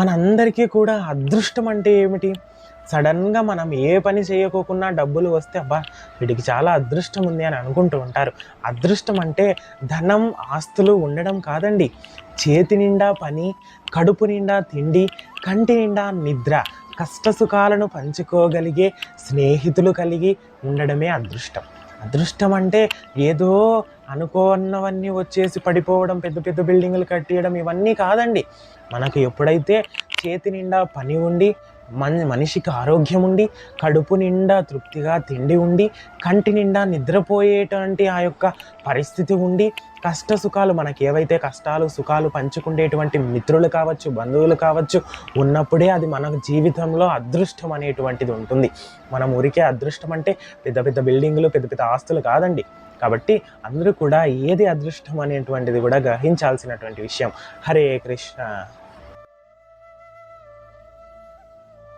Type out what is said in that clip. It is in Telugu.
మనందరికీ కూడా అదృష్టం అంటే ఏమిటి? సడన్గా మనం ఏ పని చేయకోకుండా డబ్బులు వస్తే అబ్బా వీడికి చాలా అదృష్టం ఉంది అని అనుకుంటూ ఉంటారు. అదృష్టం అంటే ధనం ఆస్తులు ఉండడం కాదండి. చేతి నిండా పని కడుపు నిండా తిండి కంటి నిండా నిద్ర కష్ట సుఖాలను పంచుకోగలిగే స్నేహితులు కలిగి ఉండడమే అదృష్టం. అదృష్టం అంటే ఏదో అనుకోన్నవన్నీ వచ్చేసి పడిపోవడం పెద్ద పెద్ద బిల్డింగులు కట్టేయడం ఇవన్నీ కాదండి. మనకు ఎప్పుడైతే చేతి నిండా పని ఉండి మన మనిషికి ఆరోగ్యం ఉండి కడుపు నిండా తృప్తిగా తిండి ఉండి కంటి నిండా నిద్రపోయేటువంటి ఆ యొక్క పరిస్థితి ఉండి కష్ట సుఖాలు మనకి ఏవైతే కష్టాలు సుఖాలు పంచుకునేటువంటి మిత్రులు కావచ్చు బంధువులు కావచ్చు ఉన్నప్పుడే అది మన జీవితంలో అదృష్టం అనేటువంటిది ఉంటుంది. మనం ఊరికే అదృష్టం అంటే పెద్ద పెద్ద బిల్డింగులు పెద్ద పెద్ద ఆస్తులు కాదండి. కాబట్టి అందరూ కూడా ఏది అదృష్టం అనేటువంటిది కూడా గ్రహించాల్సినటువంటి విషయం. హరే కృష్ణ.